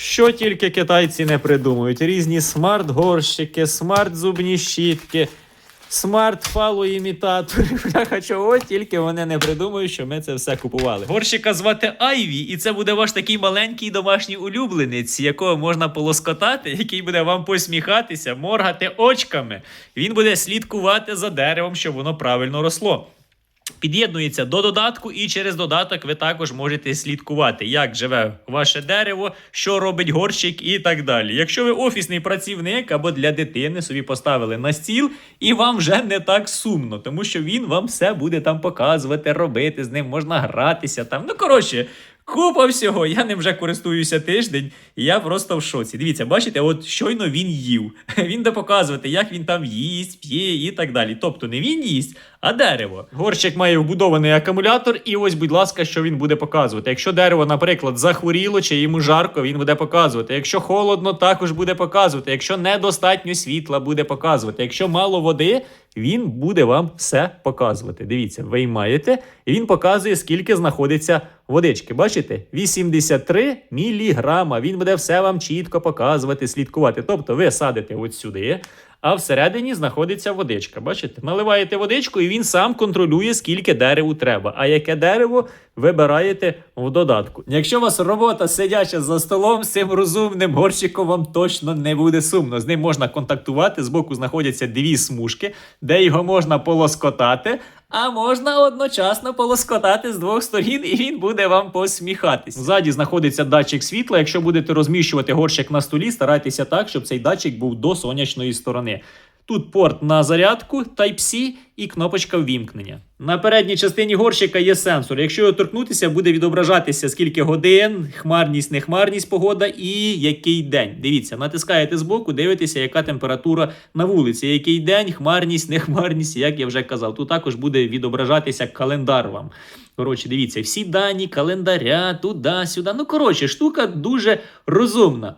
Що тільки китайці не придумують: різні смарт-горщики, смарт-зубні щітки, смарт-фалоімітатори. Бляха, чого тільки вони не придумують, що ми це все купували. Горщика звати Айві, і це буде ваш такий маленький домашній улюбленець, якого можна полоскотати, який буде вам посміхатися, моргати очками. Він буде слідкувати за деревом, щоб воно правильно росло. Під'єднується до додатку, і через додаток ви також можете слідкувати, як живе ваше дерево, що робить горщик і так далі. Якщо ви офісний працівник або для дитини собі поставили на стіл, і вам вже не так сумно, тому що він вам все буде там показувати, робити, з ним можна гратися там. Ну коротше. Купа всього, я ним вже користуюся тиждень, і я просто в шоці. Дивіться, бачите, от щойно він їв. Він буде показувати, як він там їсть, п'є і так далі. Тобто не він їсть, а дерево. Горщик має вбудований акумулятор, і ось, будь ласка, що він буде показувати. Якщо дерево, наприклад, захворіло чи йому жарко, він буде показувати. Якщо холодно, також буде показувати. Якщо недостатньо світла, буде показувати. Якщо мало води, він буде вам все показувати. Дивіться, виймаєте, і він показує, скільки знаходиться водички. Бачите? 83 міліграма. Він буде все вам чітко показувати, слідкувати. Тобто ви садите от сюди, а всередині знаходиться водичка. Бачите? Наливаєте водичку, і він сам контролює, скільки дереву треба. А яке дерево вибираєте в додатку. Якщо у вас робота сидяча за столом з цим розумним горщиком, вам точно не буде сумно. З ним можна контактувати. Збоку знаходяться дві смужки, де його можна полоскотати. А можна одночасно полоскотати з двох сторін, і він буде вам посміхатись. Ззаді знаходиться датчик світла. Якщо будете розміщувати горщик на столі, старайтеся так, щоб цей датчик був до сонячної сторони. Тут порт на зарядку Type-C і кнопочка ввімкнення. На передній частині горщика є сенсор. Якщо його торкнутися, буде відображатися скільки годин, хмарність, нехмарність погода і який день. Дивіться, натискаєте збоку, дивитеся, яка температура на вулиці, який день, хмарність, нехмарність, як я вже казав. Тут також буде відображатися календар вам. Коротше, дивіться, всі дані, календаря, туди-сюди. Ну, коротше, штука дуже розумна.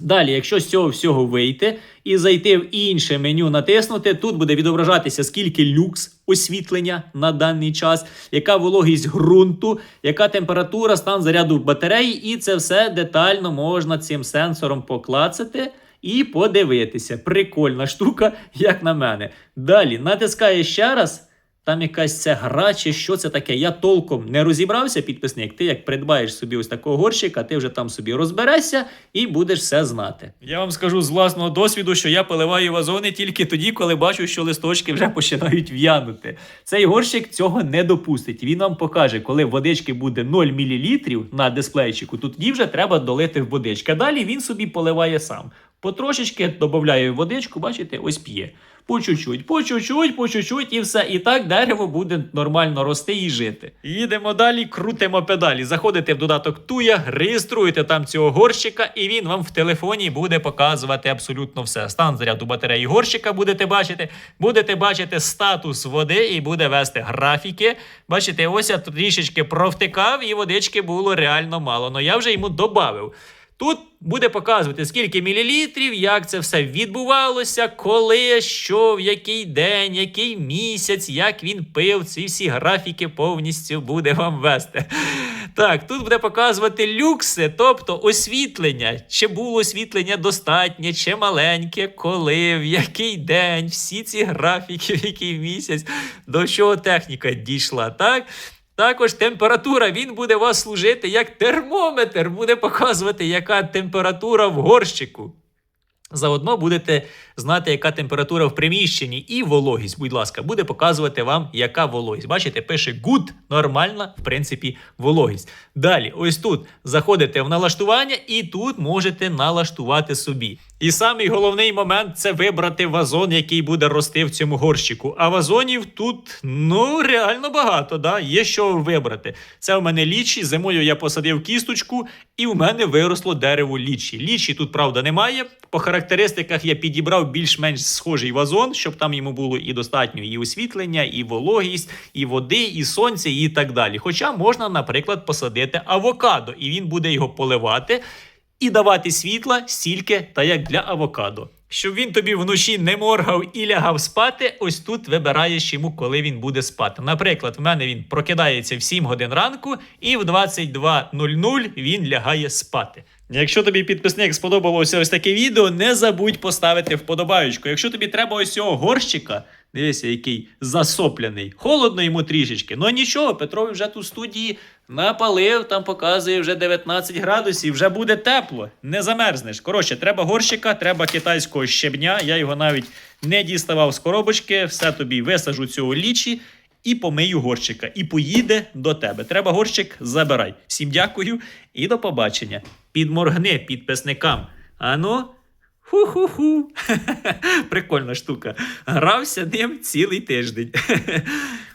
Далі, якщо з цього всього вийти і зайти в інше меню, натиснути, тут буде відображатися, скільки люкс освітлення на даний час, яка вологість ґрунту, яка температура, стан заряду батареї, і це все детально можна цим сенсором поклацати. І подивитися. Прикольна штука, як на мене. Далі натискає ще раз. Там якась ця гра, чи що це таке. Я толком не розібрався, підписник. Ти як придбаєш собі ось такого горщика, ти вже там собі розберешся і будеш все знати. Я вам скажу з власного досвіду, що я поливаю вазони тільки тоді, коли бачу, що листочки вже починають в'янути. Цей горщик цього не допустить. Він вам покаже, коли водички буде 0 мл на дисплейчику, то тоді вже треба долити в водички. Далі він собі поливає сам. Потрошечки додає водичку, бачите, ось п'є. По чуть-чуть, по чуть-чуть, по чуть-чуть, і все. І так дерево буде нормально рости і жити. Їдемо далі, крутимо педалі. Заходите в додаток Туя, реєструєте там цього горщика, і він вам в телефоні буде показувати абсолютно все. Стан заряду батареї горщика будете бачити. Будете бачити статус води і буде вести графіки. Бачите, ось я трішечки провтикав, і водички було реально мало. Но я вже йому додав. Тут буде показувати, скільки мілілітрів, як це все відбувалося, коли, що, в який день, який місяць, як він пив. Ці всі графіки повністю буде вам вести. Так, тут буде показувати люкси, тобто освітлення. Чи було освітлення достатнє, чи маленьке, коли, в який день, всі ці графіки, в який місяць, до чого техніка дійшла, так? Також температура, він буде вас служити як термометр, буде показувати, яка температура в горщику. Заодно будете знати, яка температура в приміщенні, і вологість, будь ласка, буде показувати вам, яка вологість. Бачите, пише good, нормальна, в принципі, вологість. Далі, ось тут заходите в налаштування, і тут можете налаштувати собі. І самий головний момент це вибрати вазон, який буде рости в цьому горщику. А вазонів тут ну реально багато. да, Є що вибрати. Це у мене лічі. Зимою я посадив кісточку, і у мене виросло дерево лічі. Лічі тут, правда, немає. По характеристиках я підібрав більш-менш схожий вазон, щоб там йому було і достатньо і освітлення, і вологість, і води, і сонця, і так далі. Хоча можна, наприклад, посадити авокадо, і він буде його поливати і давати світла стільки, та як для авокадо. Щоб він тобі вночі не моргав і лягав спати, ось тут вибираєш йому, коли він буде спати. Наприклад, в мене він прокидається в 7 годин ранку, і в 22.00 він лягає спати. Якщо тобі підписник сподобалося ось таке відео, не забудь поставити вподобаючку. Якщо тобі треба ось цього горщика, дивися, який засопляний. Холодно йому трішечки. Ну нічого, Петрові вже тут в студії напалив, там показує вже 19 градусів, вже буде тепло, не замерзнеш. Коротше, треба горщика, треба китайського щебня. Я його навіть не діставав з коробочки, все тобі висажу цього лічі. І помию горщика, і поїде до тебе. Треба горщик, забирай. Всім дякую і до побачення. Підморгни підписникам. Ану. Ху-ху-ху. Прикольна штука. Грався ним цілий тиждень.